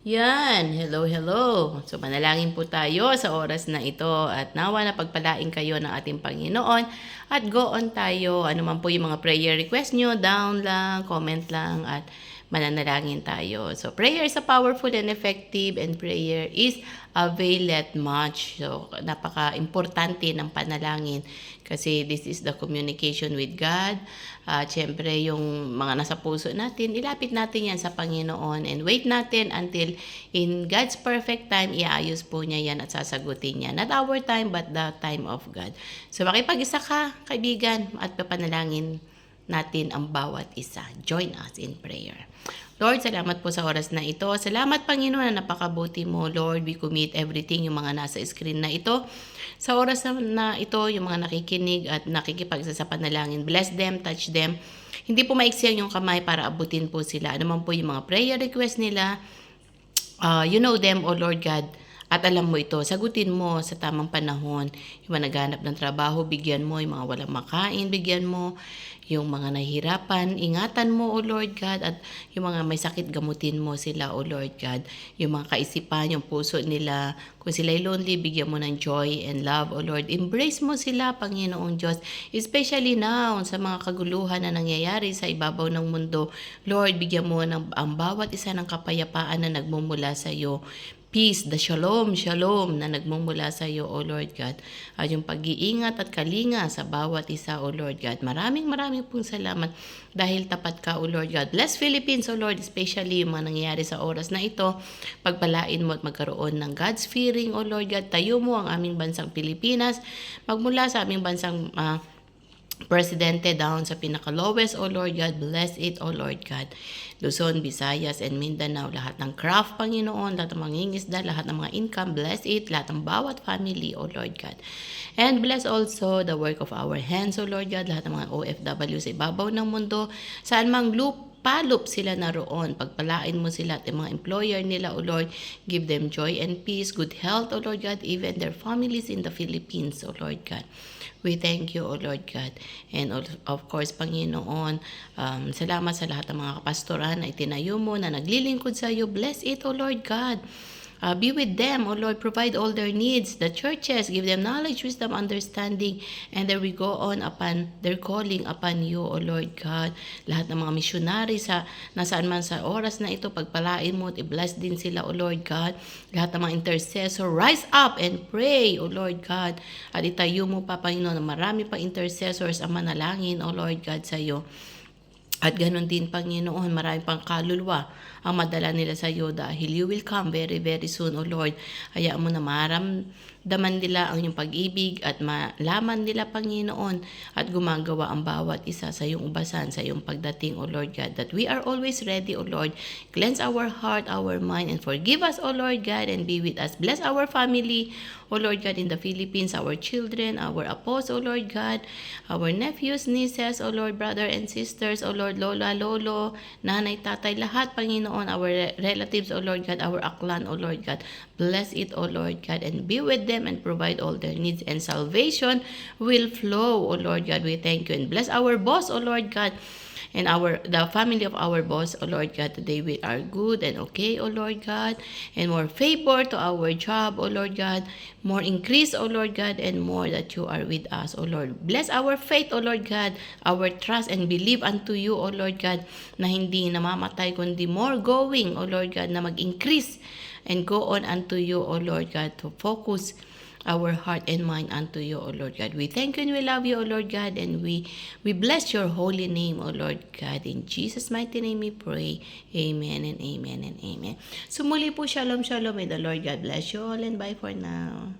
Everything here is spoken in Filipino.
Yan, hello, hello. So manalangin po tayo sa oras na ito at nawa na pagpalain kayo ng ating Panginoon at go on tayo. Ano man po yung mga prayer request nyo, down lang, comment lang at mananalangin tayo. So prayer is a powerful and effective and prayer is availeth much. So napaka-importante ng panalangin kasi this is the communication with God. At syempre yung mga nasa puso natin, ilapit natin yan sa Panginoon and wait natin until in God's perfect time, iayos po niya yan at sasagutin niya. Not our time, but the time of God. So makipag-isa ka, kaibigan, at papanalangin natin ang bawat isa. Join us in prayer. Lord, salamat po sa oras na ito. Salamat, Panginoon, na napakabuti mo. Lord, we commit everything, yung mga nasa screen na ito. Sa oras na, ito, yung mga nakikinig at nakikipagsa sa panalangin, bless them, touch them. Hindi po maiksi yung kamay para abutin po sila. Ano man po yung mga prayer request nila, uh, you know them, O Lord God. At alam mo ito, sagutin mo sa tamang panahon. Yung mga naghanap ng trabaho, bigyan mo. Yung mga walang makain, bigyan mo. Yung mga nahihirapan, ingatan mo, O Lord God. At yung mga may sakit, gamutin mo sila, O Lord God. Yung mga kaisipan, yung puso nila. Kung sila'y lonely, bigyan mo ng joy and love, O Lord. Embrace mo sila, Panginoong Diyos. Especially now, sa mga kaguluhan na nangyayari sa ibabaw ng mundo. Lord, bigyan mo ng, ang bawat isa ng kapayapaan na nagmumula sa iyo peace, the shalom, shalom na nagmumula sa iyo, O Lord God. At yung pag-iingat at kalinga sa bawat isa, O Lord God. Maraming maraming pong salamat dahil tapat ka, O Lord God. Bless Philippines, O Lord, especially yung mga nangyayari sa oras na ito. Pagpalain mo at magkaroon ng God's fearing, O Lord God. Tayo mo ang aming bansang Pilipinas. Magmula sa aming bansang uh, Presidente down sa pinaka-lowest, O Lord God, bless it, O Lord God. Luzon, Visayas, and Mindanao, lahat ng craft, Panginoon, lahat ng mga ingisda, lahat ng mga income, bless it, lahat ng bawat family, O Lord God. And bless also the work of our hands, O Lord God, lahat ng mga OFW sa ibabaw ng mundo, saan mang loop palup sila na roon. Pagpalain mo sila at mga employer nila, O Lord, give them joy and peace, good health, O Lord God, even their families in the Philippines, O Lord God. We thank you, O Lord God. And of course, Panginoon, um, salamat sa lahat ng mga kapastoran na itinayo mo, na naglilingkod sa iyo. Bless it, O Lord God. Uh, be with them, O Lord, provide all their needs. The churches, give them knowledge, wisdom, understanding, and there we go on upon their calling upon you, O Lord God. Lahat ng mga misyonary sa nasaan man sa oras na ito, pagpalain mo at i-bless din sila, O Lord God. Lahat ng mga intercessor, rise up and pray, O Lord God. At itayo mo pa, Panginoon, na marami pa intercessors ang manalangin, O Lord God, sa iyo. At ganun din, Panginoon, marami pang kaluluwa ang madala nila sa iyo dahil you will come very, very soon, O Lord. Hayaan mo na maramdaman nila ang iyong pag-ibig at malaman nila, Panginoon, at gumagawa ang bawat isa sa iyong ubasan, sa iyong pagdating, O Lord God, that we are always ready, O Lord. Cleanse our heart, our mind, and forgive us, O Lord God, and be with us. Bless our family, O Lord God, in the Philippines, our children, our apos, O Lord God, our nephews, nieces, O Lord, brother and sisters, O Lord, lola, lolo, nanay, tatay, lahat, Panginoon, our relatives, O Lord God, our aklan, O Lord God. Bless it, O Lord God, and be with them and provide all their needs and salvation will flow, O Lord God. We thank you and bless our boss, O Lord God and our the family of our boss, O Lord God, today we are good and okay, O Lord God, and more favor to our job, O Lord God, more increase, O Lord God, and more that you are with us, O Lord. Bless our faith, O Lord God, our trust and believe unto you, O Lord God, na hindi namamatay, kundi more going, O Lord God, na mag-increase and go on unto you, O Lord God, to focus our heart and mind unto you, O Lord God. We thank you and we love you, O Lord God, and we we bless your holy name, O Lord God. In Jesus' mighty name we pray. Amen and amen and amen. So muli po, shalom, shalom. May the Lord God bless you all and bye for now.